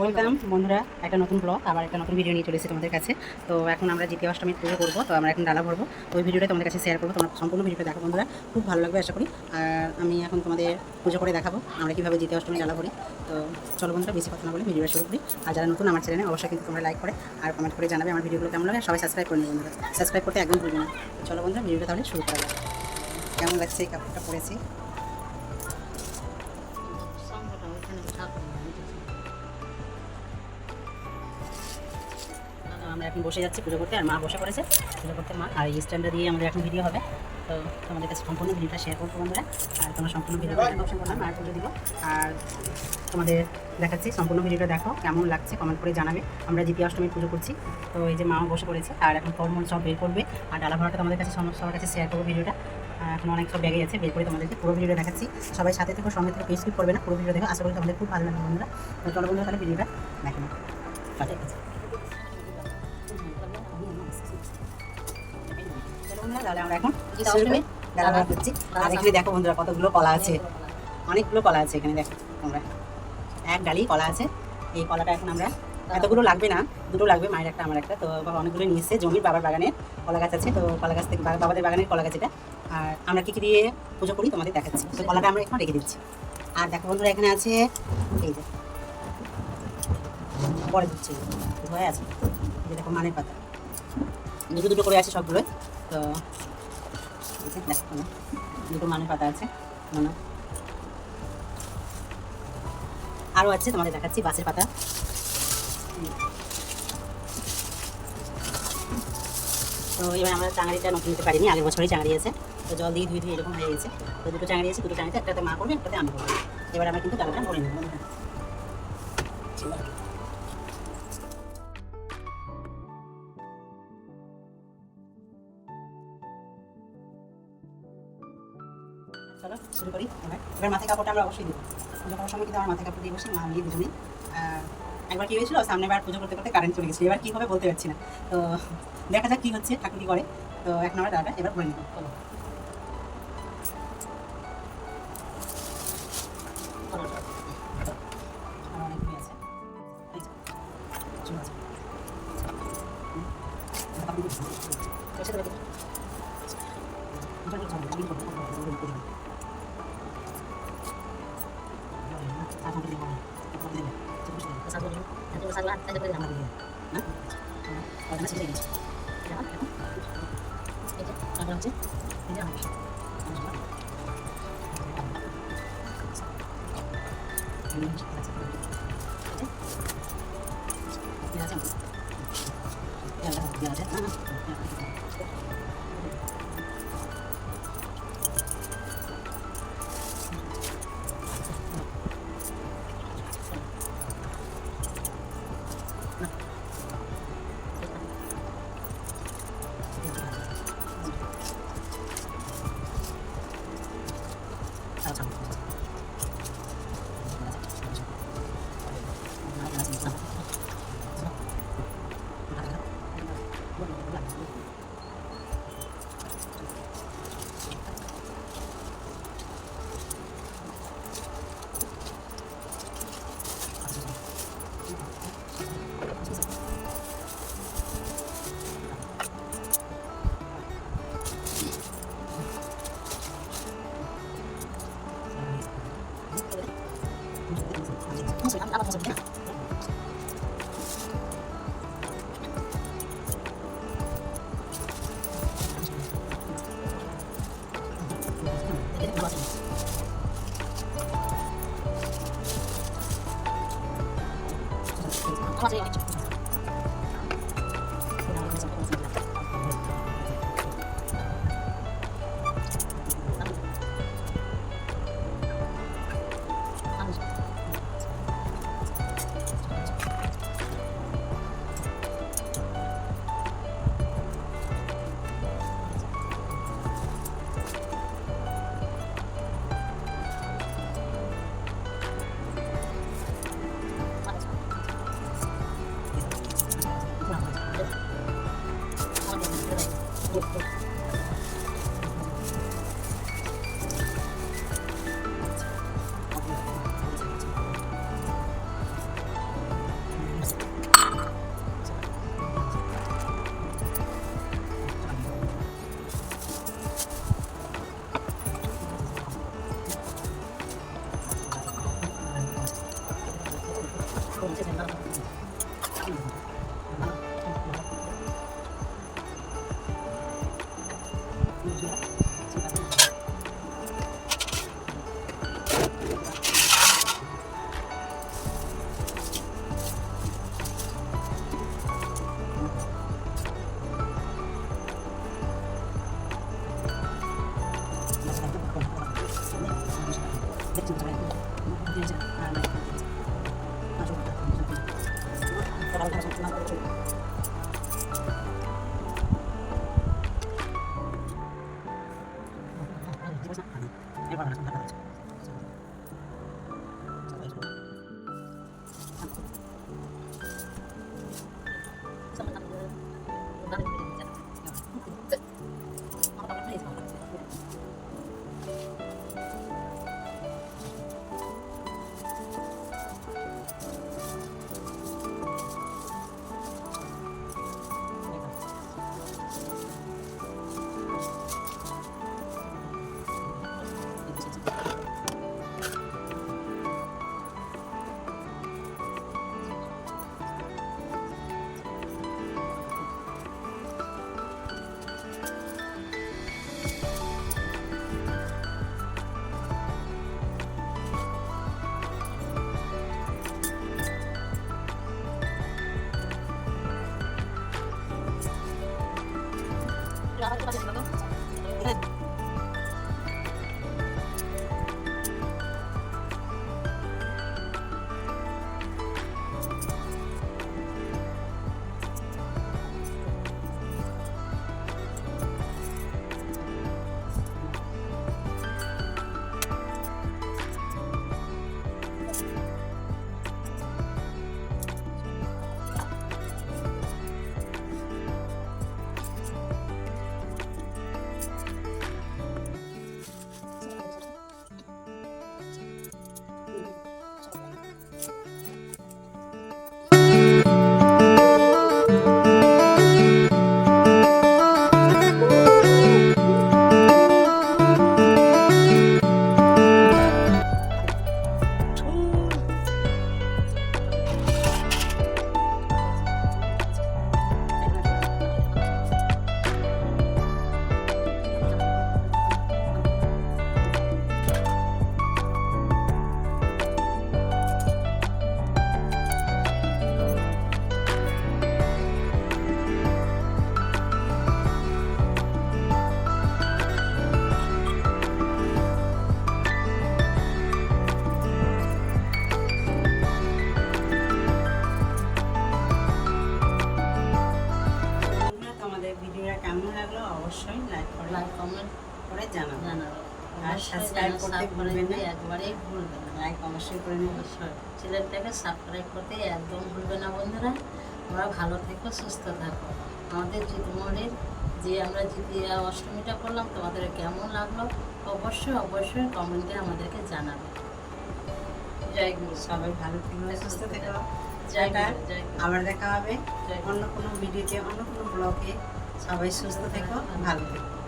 Welcome বন্ধুরা, একটা নতুন ব্লগ আবার একটা নতুন ভিডিও নিয়ে চলে এসেছি তোমাদের কাছে। তো এখন আমরা দ্বিতীয় অষ্টমী পুজো করব, তো আমরা এখন ডালা ভরবো। তো ওই ভিডিওটা তোমাদের কাছে শেয়ার করব, তোমার সম্পূর্ণ ভিডিওটা দেখো বন্ধুরা। খুব ভালো লাগবে আশা করি। আর আমি এখন তোমাদের পুজো করে দেখাবো, আমরা কীভাবে দ্বিতীয় অষ্টমী ডালা ভরি। তো চলো বন্ধুরা, বেশি কথা না বলে ভিডিওটা শুরু করি। আর যারা নতুন আমার চ্যানেলে অবশ্যই কিন্তু তোমরা লাইক করে আর কমেন্ট করে জানাবে আমার ভিডিওগুলো কেমন লাগে। সবাই সাবস্ক্রাইব করে নেবে বন্ধুরা। সাবস্ক্রাইব করতে একদম ভুলবে না। চলো বন্ধুরা ভিডিওটা তাহলে শুরু করা যাবে কেমন লাগছে এই কাপড়টা পরেছি? আমরা এখন বসে যাচ্ছি পুজো করতে, আর মা বসে পড়েছে পুজো করতে, মা। আর এই স্ট্যান্ডটা দিয়ে আমাদের এখন ভিডিও হবে। তো তোমাদের কাছে সম্পূর্ণ ভিডিওটা শেয়ার করব বন্ধুরা আর তোমরা সম্পূর্ণ ভিডিওটা অপশন করলাম আর পুজো দিব। আর তোমাদের দেখাচ্ছি, সম্পূর্ণ ভিডিওটা দেখো, কেমন লাগছে কমেন্ট করে জানাবে। আমরা দ্বিতীয় অষ্টমীর পুজো করছি। তো এই যে মাও বসে পড়েছে, আর এখন ফলমূল সব বের করবে। আর ডালা ভরাটা তোমাদের কাছে সবার কাছে শেয়ার করব ভিডিওটা এখন অনেক সব ব্যাগে আছে, বের করে তোমাদেরকে পুরো ভিডিওটা দেখাচ্ছি। সবাই সাথে থেকে, সঙ্গে থেকে পেজ করবে না, পুরো ভিডিও দেখো। আশা করি তোমাদের খুব ভালো লাগবে বন্ধুরা। চলো বন্ধুরা, তাহলে ভিডিওটা দেখো না তাহলে আমরা এখন অষ্টমী ডালা করছি। আর এখানে দেখো বন্ধুরা কতগুলো কলা আছে। অনেকগুলো কলা আছে এখানে দেখো তোমরা। এক ডালি কলা আছে। এই কলাটা এখন আমরা এতগুলো লাগবে না দুটো লাগবে মায়ের একটা আমার একটা। তো বাবা অনেকগুলো নিয়ে এসছে জমির বাবার বাগানে কলা গাছ আছে। তো কলা গাছ থেকে বাবাদের বাগানের কলা গাছ এটা। আর আমরা কী কী দিয়ে পুজো করি তোমাদের দেখাচ্ছি। তো কলাটা আমরা এখন রেখে দিচ্ছি। আর দেখো বন্ধুরা এখানে আছে এই যে। পরে দিচ্ছি। ধোয়া আছে। যে দেখো মানের পাতা। দুটো দুটো করে আছে সবগুলো তো দুটো মানের পাতা আছে মানে। আরও আছে তোমাদের দেখাচ্ছি বাসের পাতা। তো এবার আমরা চাঙাড়িটা নতুন নিতে পারিনি, আগের বছরই চাঙাড়ি আছে। তো জল দিয়ে ধুয়ে ধুয়ে এরকম হয়ে গেছে। তো দুটো চাঙাড়ি আছে, দুটো চাঙাড়িতে একটাতে মা করবে, একটাতে আমি করব। এবার আমরা কিন্তু ডালাটা ভরে নেব। শুরু করি এবার। এবার মাথায় কাপড়টা আমরা অবশ্যই দেবো। পুজো করার সময় কিন্তু আমার মাথায় কাপড় দিয়ে বসে, মা নিয়ে দুজনেই একবার কি হয়েছিল সামনে বার পুজো করতে করতে কারেন্ট চলে গেছিল। এবার কী হবে বলতে পারছি না। তো দেখা যাক কী হচ্ছে ঠাকুর কি করে। তো এক নম্বর দাঁড়াটা এবার ভরে নেব। চলো আর সাজবো দিন। এত সাজবো, আর সাজবো করে আমরা দিয়ে দিই। না? হ্যাঁ, ওখানে ছেড়ে দিয়েছি। এখন, এখন। এই যে, তারপর হচ্ছে, এই যে আমার। আমার সবার। এই যে, আছে। এই যে। এই আছে আমার। এই আছে, এই আছে। না, না, এই আছে। আচ্ছা 게 좋아서. 아, 맞아요. লাইক কমেন্ট করে জানাব জানাব আর subscribe করতে ভুলবেন না। একবারেই ভুলবেন না। লাইক অবশ্যই করে নেব অবশ্যই। চ্যানেলটাকে সাবস্ক্রাইব করতে একদম ভুলবে না বন্ধুরা। তোমরা ভালো থেকো সুস্থ থাকো। আমাদের জিতমোড়ের যে আমরা জিতিয়া অষ্টমীটা করলাম তোমাদের কেমন লাগল? অবশ্যই অবশ্যই কমেন্টে আমাদেরকে জানাবে। জয় গুরু। সবাই ভালো থেকো সুস্থ থেকো। গুরু আবার দেখা হবে অন্য কোনো ভিডিওতে অন্য কোনো ব্লগে সবাই সুস্থ থেকো ভালো থেকো।